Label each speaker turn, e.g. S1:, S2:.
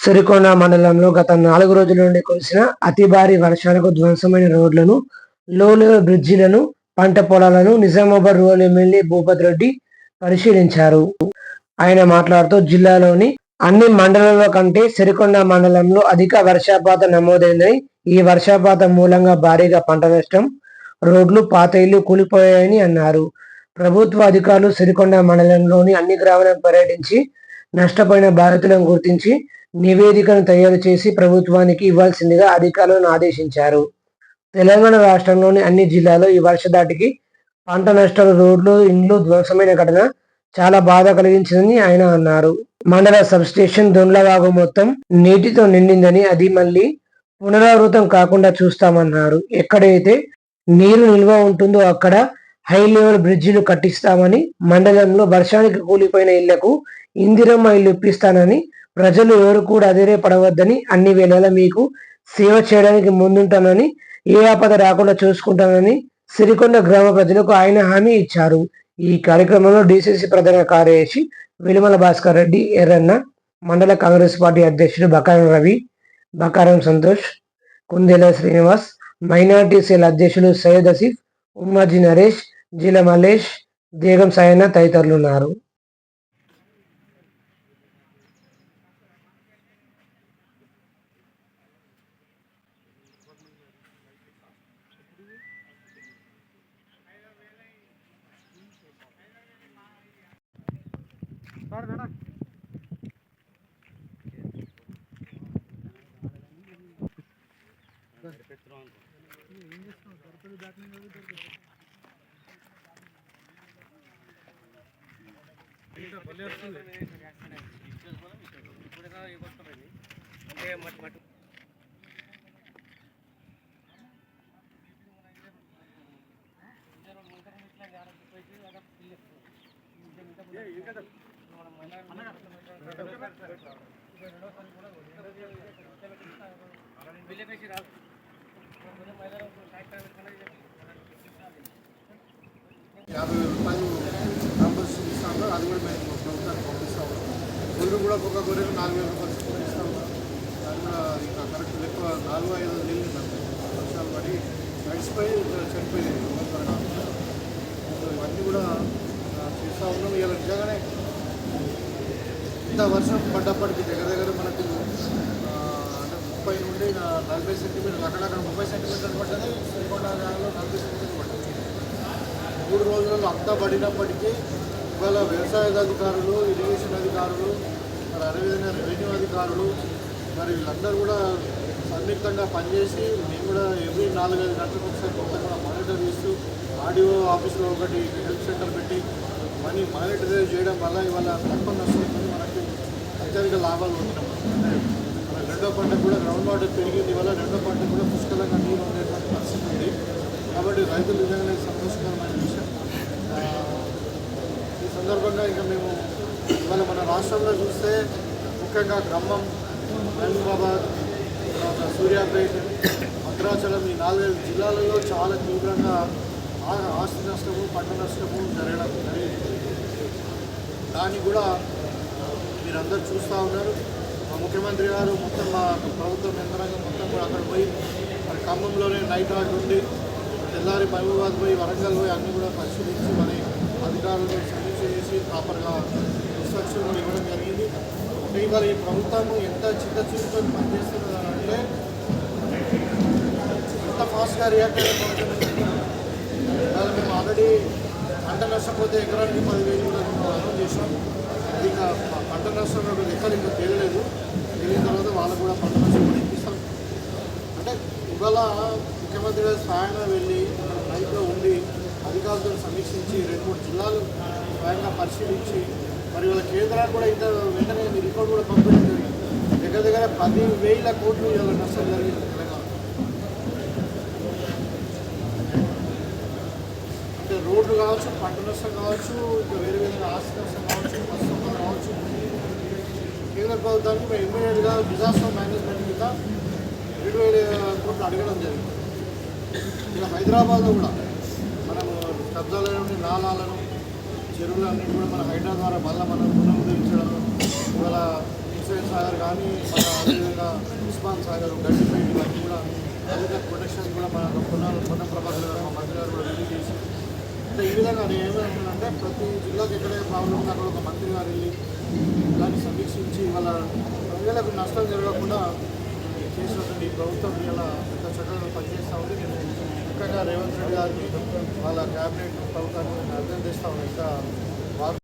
S1: సిరికొండ మండలంలో గత నాలుగు రోజుల నుండి కురిసిన అతి భారీ వర్షాలకు ధ్వంసమైన రోడ్లను లో లెవెల్ బ్రిడ్జిలను పంట పొలాలను నిజామాబాద్ రూరల్ ఎమ్మెల్యే భూపతి రెడ్డి పరిశీలించారు. ఆయన మాట్లాడుతూ జిల్లాలోని అన్ని మండలాల కంటే సిరికొండ మండలంలో అధిక వర్షపాతం నమోదైందని ఈ వర్షపాతం మూలంగా భారీగా పంట నష్టం రోడ్లు పాత కూలిపోయాయని అన్నారు. ప్రభుత్వ అధికారులు సిరికొండ మండలంలోని అన్ని గ్రామాలను పర్యటించి నష్టపోయిన బాధితులను గుర్తించి నివేదికను తయారు చేసి ప్రభుత్వానికి ఇవ్వాల్సిందిగా అధికారులను ఆదేశించారు. తెలంగాణ రాష్ట్రంలోని అన్ని జిల్లాల్లో ఈ వర్షధాటికి పంట నష్టాలు రోడ్లు ఇండ్లు ధ్వంసమైన ఘటన చాలా బాధ కలిగించిందని ఆయన అన్నారు. మండల సబ్ స్టేషన్ దొండ్లవాగు మొత్తం నీటితో నిండిందని అది మళ్ళీ పునరావృతం కాకుండా చూస్తామన్నారు. ఎక్కడైతే నీరు నిల్వ ఉంటుందో అక్కడ హై లెవెల్ బ్రిడ్జిలు కట్టిస్తామని మండలంలో వర్షానికి కూలిపోయిన ఇళ్ళకు ఇందిరమ్మ ఇల్లు ఇప్పిస్తానని ప్రజలు ఎవరు కూడా అదిరేపడవద్దని అన్ని వేళలా మీకు సేవ చేయడానికి ముందుంటానని ఏ ఆపద రాకుండా చూసుకుంటానని సిరికొండ గ్రామ ప్రజలకు ఆయన హామీ ఇచ్చారు. ఈ కార్యక్రమంలో డిసిసి ప్రధాన కార్యదర్శి విలుమల భాస్కర్ రెడ్డి ఎర్రన్న మండల కాంగ్రెస్ పార్టీ అధ్యక్షుడు బకారం రవి బకారం సంతోష్ కుందేల శ్రీనివాస్ మైనార్టీ సెల్ అధ్యక్షులు సయ్యద్ అసీఫ్ ఉమ్మాజీ నరేష్ జీల మల్లేష్ దేగం సాయన్న తదితరులు ఉన్నారు सर धड़क అంటే మట్ మట్
S2: యాభై వేల రూపాయలు కాంపోజిషన్ ఇస్తాము అది కూడా మేము ప్రభుత్వానికి పంపిస్తాము గొర్రెలు కూడా ఒక గొర్రెలు నాలుగు వేల రూపాయలు చొప్పున ఇస్తాము అది కూడా ఇంకా కరెక్ట్ లెక్క నాలుగు ఐదు నీళ్ళు ఉందండి వర్షాలు పడి నడిచిపోయి చనిపోయింది త్వరగా సో ఇవన్నీ కూడా ఆ, చేస్తూ నిజంగానే ఇంత వర్షం పడ్డప్పటికి దగ్గర దగ్గర మనకు అంటే ముప్పై నుండి నలభై సెంటీమీటర్లు అక్కడక్కడ ముప్పై సెంటీమీటర్లు పడ్డది శ్రీకొండ జాగాలో నలభై సెంటీమీటర్లు పడ్డది. మూడు రోజులలో అంతా పడినప్పటికీ ఇవాళ వ్యవసాయ అధికారులు ఇరిగేషన్ అధికారులు మరి అదేవిధంగా రెవెన్యూ అధికారులు మరి వీళ్ళందరూ కూడా సంయుక్తంగా పనిచేసి మేము కూడా ఎవ్రీ నాలుగైదు గంటలకు ఒకసారి మొత్తం కూడా మానిటర్ చేస్తూ ఆడియో ఆఫీస్లో ఒకటి హెల్త్ సెంటర్ పెట్టి చేయడం వల్ల ఇవాళ తక్కువ నష్టం మనకి అత్యధిక లాభాలు ఉంటాయి మన రెండో పంట కూడా గ్రౌండ్ వాటర్ పెరిగింది వల్ల రెండో పంట కూడా పుష్కలంగా నీరు ఉండేటువంటి పరిస్థితి ఉంది. కాబట్టి రైతులు నిజంగానే సంతోషకరమైన విషయం. ఈ సందర్భంగా ఇంకా మేము ఇవాళ మన రాష్ట్రంలో చూస్తే ముఖ్యంగా ఖమ్మం మహబూబాబాద్ తర్వాత సూర్యాపేట భద్రాచలం ఈ నాలుగైదు జిల్లాలలో చాలా తీవ్రంగా ఆ- ఆస్తి నష్టము పంట నష్టము జరగడం జరిగింది. దాన్ని కూడా మీరందరూ చూస్తూ ఉన్నారు. మా ముఖ్యమంత్రి గారు మొత్తం మా ప్రభుత్వం యంత్రాంగం మొత్తం కూడా అక్కడ పోయి మన ఖమ్మంలోనే నైట్ ఆర్ట్ ఉండి తెల్లారి మహబూబాద్ పోయి వరంగల్ పోయి అన్నీ కూడా పరిశీలించి మన అధికారులను సమీక్ష చేసి ప్రాపర్గా ఇన్స్ట్రక్షన్ ఇవ్వడం జరిగింది. ఇవాళ ఈ ప్రభుత్వం ఎంత చిన్న చూపుతో పనిచేస్తున్నదంటే ఎంత ఫాస్ట్గా రియాక్ట్ అయ్యే మేము ఆల్రెడీ పంట నష్టపోతే ఎకరానికి పదివేలు కూడా మేము చేసాం అది ఇంకా పంట నష్టం కూడా ఎక్కడ ఇంకా తెలియలేదు తెలియని తర్వాత వాళ్ళకు కూడా పంట నష్టం కూడా ఇప్పిస్తాం. అంటే ఇవాళ ముఖ్యమంత్రి గారు స్వయంగా వెళ్ళి రైతులో ఉండి అధికారులతో సమీక్షించి రెండు మూడు జిల్లాలు స్వయంగా పరిశీలించి మరి వాళ్ళ కేంద్రానికి కూడా ఇంత వెంటనే రిపోర్ట్ కూడా పంపించడం జరిగింది. దగ్గర దగ్గర పది వేల కోట్లు ఇవాళ నష్టం జరిగింది తెలంగాణ అంటే రోడ్లు కావచ్చు పంట నష్టం కావచ్చు ఇంకా వేరే వేరే ఆస్తి నష్టం కావచ్చు నష్టం కావచ్చు. కేంద్ర ప్రభుత్వానికి మేము ఇమ్మీడియట్గా డిజాస్టర్ మేనేజ్మెంట్ కింద ఏడు వేల కోట్లు అడగడం జరిగింది. ఇక హైదరాబాద్లో కూడా మనము కబ్జాల నుండి నాలాలను చెరువులన్నింటి కూడా మన హైడ్రా ద్వారా మళ్ళీ మనం పునరుద్ధరించడం ఇవాళ ఇన్సూరెన్స్ సాగర్ కానీ మన అదేవిధంగా ఉస్మాన్ సాగర్ గడ్డిపేట ఇవన్నీ కూడా అదేవిధంగా ప్రొటెక్షన్ కూడా మన పొన్న పొన్న ప్రభాకర్ గారు మా మంత్రి గారు కూడా రిలీజ్ చేసి అంటే ఈ విధంగా నేను ఏమంటున్నానంటే ప్రతి జిల్లాకి ఎక్కడైతే ప్రాబ్లం ఉందో అక్కడ ఒక మంత్రి గారు వెళ్ళి దాన్ని సమీక్షించి వాళ్ళ ప్రజలకు నష్టం జరగకుండా చేసినటువంటి ఈ ప్రభుత్వం ఇలా పెద్ద చక్కగా పనిచేస్తూ ఉంది. నేను చక్కగా రేవంత్ రెడ్డి గారికి వాళ్ళ క్యాబినెట్ ప్రభుత్వాన్ని అర్థం చేస్తా ఉన్నాను ఇంకా వారు